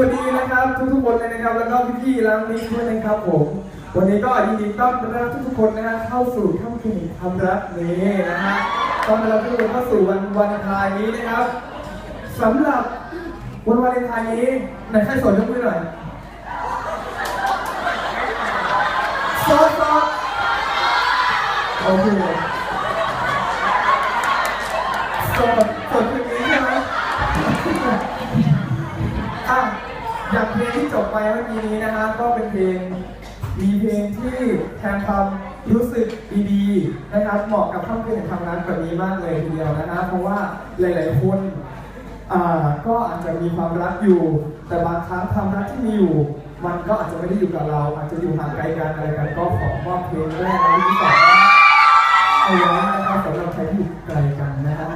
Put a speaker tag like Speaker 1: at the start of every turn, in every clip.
Speaker 1: วัสดีนะครับทุกๆคนเลยนะครับ แล้วก็พี่ๆแล้วนิกด้วยนะครับผม วันนี้ก็ยินดีต้อนรับทุกๆคนนะฮะเข้าสู่ค่ำคืนความรักนี้นะฮะต้อนรับทุกคนเข้าสู่วันวันวาเลนไทน์นี้นะครับสำหรับวันวาเลนไทน์นี้ไหนใครสนยกมือหน่อยโซดโซดโอเคโสดโสดคืนนี้ใช่ไหม อะ อย่างเพลงที่จบไปเมื่อกี้นี้นะฮะก็เป็นเพลงมีเพลงที่แทนความรู้สึกดีๆนะครับเหมาะกับค่ำคืนแห่งความรักแบบนี้มากเลยทีเดียวนะฮะเพราะว่าหลาย ๆ คนอ่าก็อาจจะมีความรักอยู่ แต่บางครั้งความรักที่มีอยู่ มันก็อาจจะไม่ได้อยู่กับเรา อาจจะอยู่ห่างไกลกันอะไรกันก็ขอมอบเพลงแรกและที่สองเอาไว้นะครับสำหรับใครที่อยู่ไกลกันนะฮะ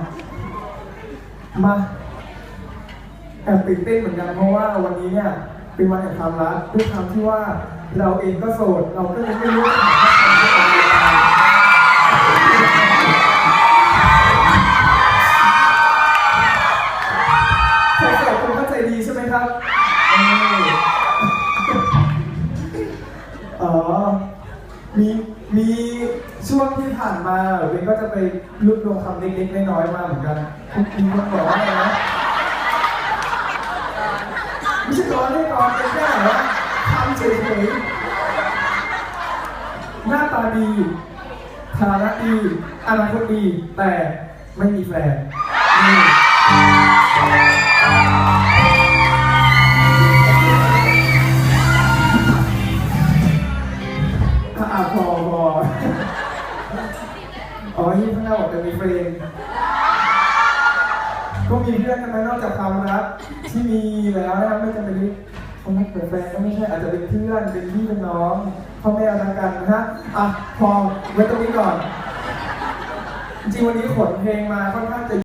Speaker 1: มา แอบตื่นเต้นเหมือนกันเพราะว่าวันนี้เนี่ยเป็นวันแห่งความรักด้วยความที่ว่าเราเองก็โสดเราก็เลยไม่รู้ว่าใครโสดคุณเข้าใจดีใช่ไหมครับเออมีมีช่วงที่ผ่านมาเบนก็จะไปรวบรวมคำเล็กๆน้อยๆมาเหมือนกันมีคนบอกว่าอะไรนะ ไม่ใช่รอนให้ร้อนเป็นแค่เหรอทำเฉยๆหน้าตาดีฐานะดีอนาคตดีแต่ไม่มีแฟนนี่อะอะพอพออ๋อที่ข้างหน้าบอกจะมีเฟรนก็มีเพื่อนกันไหมนอกจากความรักที่มี แล้วนะครับไม่จำเป็นที่คนไม่เปิดแฟนก็ไม่ใช่อาจจะเป็นเพื่อนเป็นพี่เป็นน้องพ่อแม่ทางกันนะฮะอะพอไว้ตรงนี้ก่อน จริงวันนี้ขนเพลงมาค่อนข้างจะ